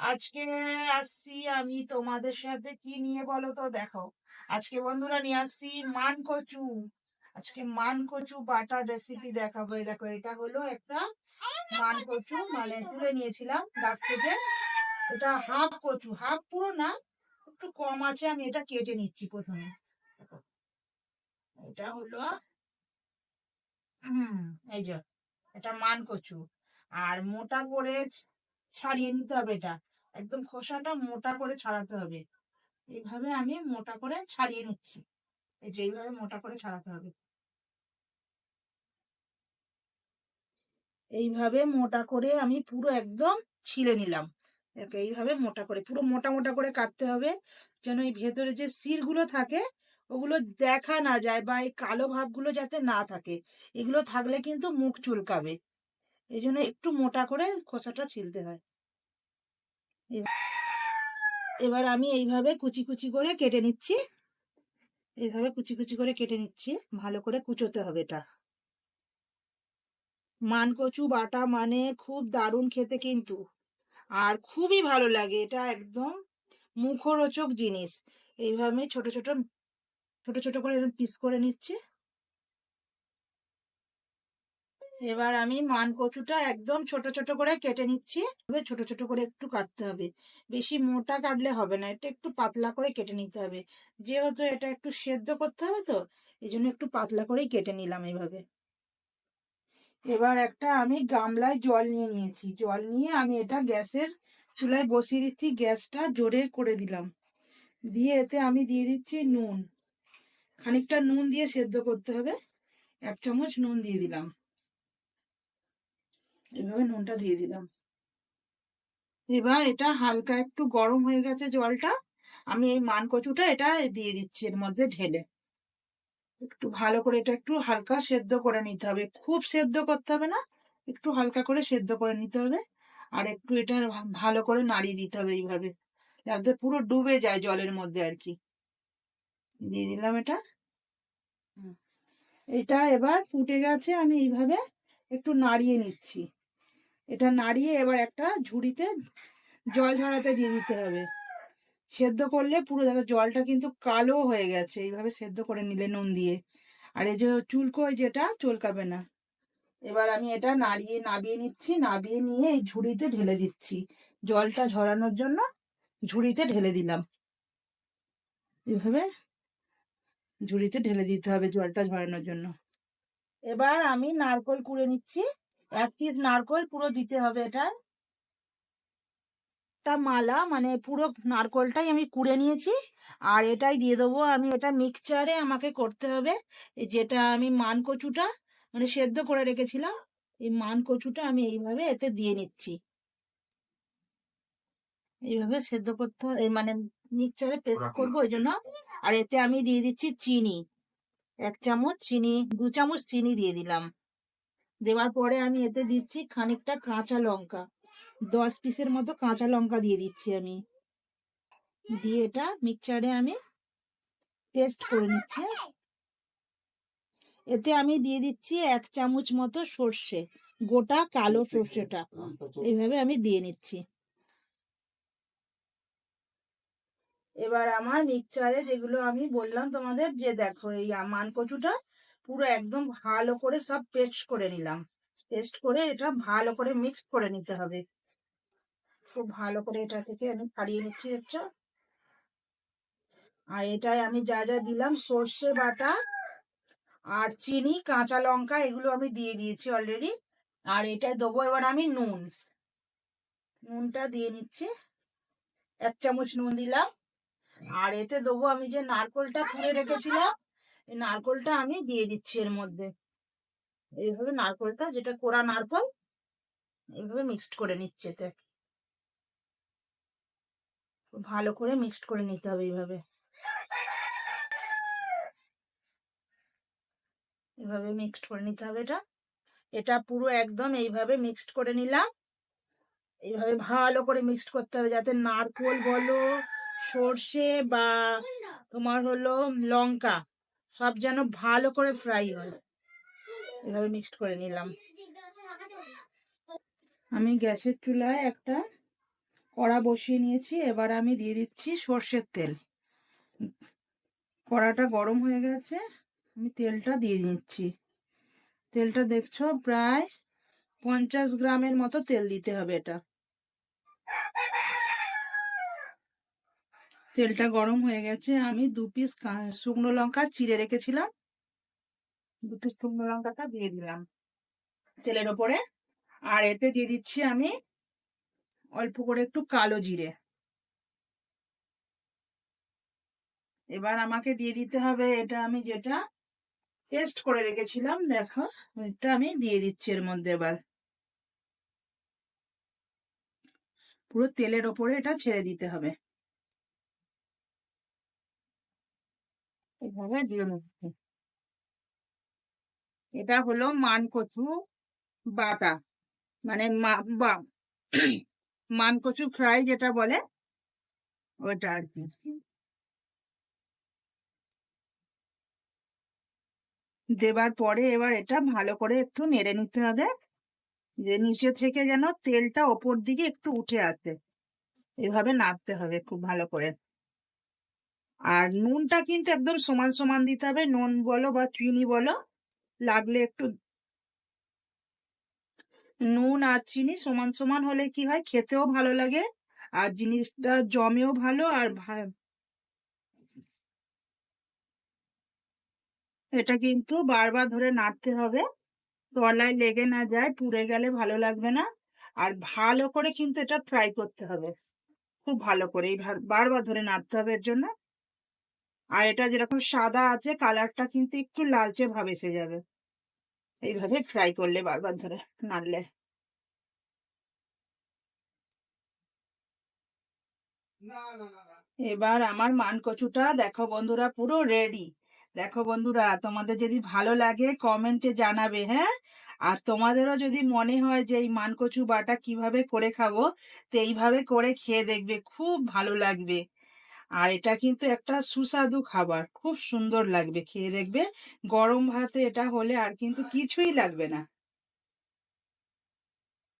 আজকে আসছি আমি তোমাদের সাথে। কি নিয়ে বলো তো? দেখো, আজকে বন্ধুরা নিয়ে আসছি মান কচু আজকে মান কচু বাটার রেসিপি দেখাবো দেখো, এটা হলো একটা মান কচু মানে তুলে নিয়েছিলাম গাছ থেকে। এটা হাফ কচু, হাফ পুরো না, একটু কম আছে। আমি এটা কেটে নিচ্ছি প্রথমে। এটা হলো, হুম, এই যে, এটা মান কচু আর মোটা করে ছাড়িয়ে নিতে হবে এটা। একদম খোসাটা মোটা করে ছাড়াতে হবে। এইভাবে আমি মোটা করে ছাড়িয়ে নিচ্ছি। এই যে এইভাবে মোটা করে ছাড়াতে হবে। এইভাবে মোটা করে আমি পুরো একদম ছিলে নিলাম। এইভাবে মোটা করে, পুরো মোটা মোটা করে কাটতে হবে। যেন এই ভেতরে যে শিরগুলো থাকে, ওগুলো দেখা না যায় বা এই কালো ভাবগুলো যাতে না থাকে। এগুলো থাকলে কিন্তু মুখ চুলকাবে। এই জন্য একটু মোটা করে খোসাটা ছিলতে হয়। এবার আমি এইভাবে কুচি কুচি করে কেটে নিচ্ছি। এইভাবে কুচি কুচি করে কেটে নিচ্ছি। ভালো করে কুচোতে হবে এটা। মান কচু বাটা মানে খুব দারুণ খেতে কিন্তু। আর খুবই ভালো লাগে। এটা একদম মুখরোচক জিনিস। এইভাবে ছোট ছোট ছোট ছোট করে পিস করে নিচ্ছি। এবার আমি মান কচুটা একদম ছোট ছোট করে কেটে নিচ্ছি। এবার ছোট ছোট করে একটু কাটতে হবে। বেশি মোটা কাটলে হবে না, এটা একটু পাতলা করে কেটে নিতে হবে। যেহেতু এটা একটু সেদ্ধ করতে হবে তো এই জন্য একটু পাতলা করেই কেটে নিলাম এইভাবে এবার একটা আমি গামলায় জল নিয়ে নিয়েছি। জল নিয়ে আমি এটা গ্যাসের চুলায় বসিয়ে দিচ্ছি, গ্যাসটা জোরে করে দিলাম। দিয়ে এতে আমি দিয়ে দিচ্ছি নুন। খানিকটা নুন দিয়ে সেদ্ধ করতে হবে। এক চামচ নুন দিয়ে দিলাম। এভাবে নুনটা দিয়ে দিলাম। এবার এটা হালকা একটু গরম হয়ে গেছে জলটা আমি এই মান কচুটা এটা দিয়ে দিচ্ছি এর মধ্যে ঢেলে। একটু ভালো করে এটা একটু হালকা সেদ্ধ করে নিতে হবে। খুব সেদ্ধ করতে হবে না একটু হালকা করে সেদ্ধ করে নিতে হবে। আর একটু এটা ভালো করে নাড়িয়ে দিতে হবে এইভাবে যাতে পুরো ডুবে যায় জলের মধ্যে আর কি। দিয়ে দিলাম এটা। এটা এবার ফুটে গেছে আমি এইভাবে একটু নাড়িয়ে নিচ্ছি। এটা নাড়িয়ে এবার একটা ঝুড়িতে জল ঝরাতে দিয়ে দিতে হবে। সেদ্ধ করলে পুরো দেখো জলটা কিন্তু কালো হয়ে গেছে, এইভাবে সেদ্ধ করে নিলে নুন দিয়ে। আর এই যে চুলকোয় যেটা চলকাবে না। এবার আমি এটা নাড়িয়ে নাবিয়ে নিচ্ছি, নাবিয়ে নিয়ে এই ঝুড়িতে ঢেলে দিচ্ছি। জলটা ঝরানোর জন্য ঝুড়িতে ঢেলে দিলাম। এভাবে ঝুড়িতে ঢেলে দিতে হবে জলটা ঝরানোর জন্য। এবার আমি নারকোল কুড়ে নিচ্ছি। এক পিস নারকোল পুরো দিতে হবে এটার। একটা মালা মানে পুরো নারকোলটাই আমি কুড়ে নিয়েছি। আর এটাই দিয়ে দেবো আমি এটা মিক্সচারে আমাকে করতে হবে। যেটা আমি মান কচুটা মানে সেদ্ধ করে রেখেছিলাম এই মান কচুটা আমি এইভাবে এতে দিয়ে নিচ্ছি। এইভাবে সেদ্ধ করতে মানে মিক্সচারে পেস্ট করব ওই জন্য। আর এতে আমি দিয়ে দিচ্ছি চিনি। এক চামচ চিনি দু চামচ চিনি দিয়ে দিলাম। দেওয়ার পরে আমি এতে দিচ্ছি খানিকটা কাঁচা লঙ্কা। দশ পিসের মতো কাঁচা লঙ্কা দিয়ে দিচ্ছি আমি। দিয়ে এটা মিক্সচারে আমি পেস্ট করে নিচ্ছি। এতে আমি দিয়ে দিচ্ছি এক চামচ মতো সর্ষে, গোটা কালো সর্ষেটা। এইভাবে আমি দিয়ে নিচ্ছি। এবার আমার মিক্সচারে যেগুলো আমি বললাম তোমাদের, যে দেখো এই মান কচুটা পুরো একদম ভালো করে সব পেস্ট করে নিলাম। পেস্ট করে এটা ভালো করে মিক্স করে নিতে হবে। খুব ভালো করে এটা থেকে আমি ছাড়িয়ে নিচ্ছি দেখছ আর এটাই আমি যা যা দিলাম, সর্ষে বাটা আর চিনি, কাঁচা লঙ্কা, এগুলো আমি দিয়ে দিয়েছি অলরেডি আর এটা দেবো এবার আমি নুন। নুনটা দিয়ে নিচ্ছি। এক চামচ নুন দিলাম। আর এতে দেবো আমি যে নারকোলটা কুড়ে রেখেছিলাম এই নারকোলটা আমি দিয়ে দিচ্ছি এর মধ্যে। এইভাবে নারকোলটা, যেটা কোড়া নারকোল, এইভাবে মিক্সড করে নিচ্ছে এতে। ভালো করে মিক্সড করে নিতে হবে এইভাবে। এইভাবে মিক্সড করে নিতে হবে এটা। এটা পুরো একদম এইভাবে মিক্সড করে নিলাম। এইভাবে ভালো করে মিক্সড করতে হবে যাতে নারকোল বলো, সর্ষে বা তোমার হলো লঙ্কা সব যেন ভালো করে ফ্রাই হয়। এভাবে মিক্সড করে নিলাম। আমি গ্যাসের চুলায় একটা কড়া বসিয়ে নিয়েছি। এবার আমি দিয়ে দিচ্ছি সর্ষের তেল। কড়াটা গরম হয়ে গেছে। আমি তেলটা দিয়ে দিচ্ছি তেলটা দেখছ প্রায় পঞ্চাশ গ্রামের মতো তেল দিতে হবে এটা। তেলটা গরম হয়ে গেছে, আমি দু পিস শুকনো লঙ্কা চিড়ে রেখেছিলাম। দু পিস শুকনো লঙ্কাটা দিয়ে দিলাম তেলের ওপরে। আর এতে দিয়ে দিচ্ছি আমি অল্প করে একটু কালো জিরে। এবার আমাকে দিয়ে দিতে হবে এটা আমি যেটা পেস্ট করে রেখেছিলাম, দেখো এটা আমি দিয়ে দিচ্ছি এর মধ্যে এবার। পুরো তেলের ওপরে এটা ছেড়ে দিতে হবে। এভাবে দিয়ে নিচ্ছি। এটা হলো মানকচু বাটা। মানে মানকচু ফ্রাই যেটা বলে, ওটা আর কি। দেবার পরে এবার এটা ভালো করে একটু নেড়ে নিতে হবে। যে নিচে থেকে যেন তেলটা ওপর দিকে একটু উঠে আসে। এভাবে নাড়তে হবে খুব ভালো করে। আর নুনটা কিন্তু একদম সমান সমান দিতে হবে। নুন বলো বা চিনি বলো, লাগলে একটু নুন আর চিনি সমান সমান হলে কি হয়? খেতেও ভালো লাগে আর জিনিসটা জমেও ভালো আর এটা কিন্তু বারবার ধরে নাড়তে হবে। তলায় লেগে না যায়, পুড়ে গেলে ভালো লাগবে না। আর ভালো করে কিন্তু এটা ফ্রাই করতে হবে। খুব ভালো করে বারবার ধরে নাড়তে হবে এর জন্য। আর এটা যেরকম সাদা আছে, কালারটা কিন্তু একটু লালচে ভাব এসে যাবে। এইভাবে ফ্রাই করলে বারবার ধরে নাড়লে। এবার আমার মান কচুটা দেখো বন্ধুরা পুরো রেডি দেখো বন্ধুরা, তোমাদের যদি ভালো লাগে কমেন্টে জানাবে হ্যাঁ? আর তোমাদেরও যদি মনে হয় যে এই মানকচু বাটা কীভাবে করে খাব, তো এইভাবে করে খেয়ে দেখবে, খুব ভালো লাগবে। আর এটা কিন্তু একটা সুস্বাদু খাবার। খুব সুন্দর লাগবে। খেয়ে দেখবে গরম ভাতে এটা হলে আর কিন্তু কিছুই লাগবে না।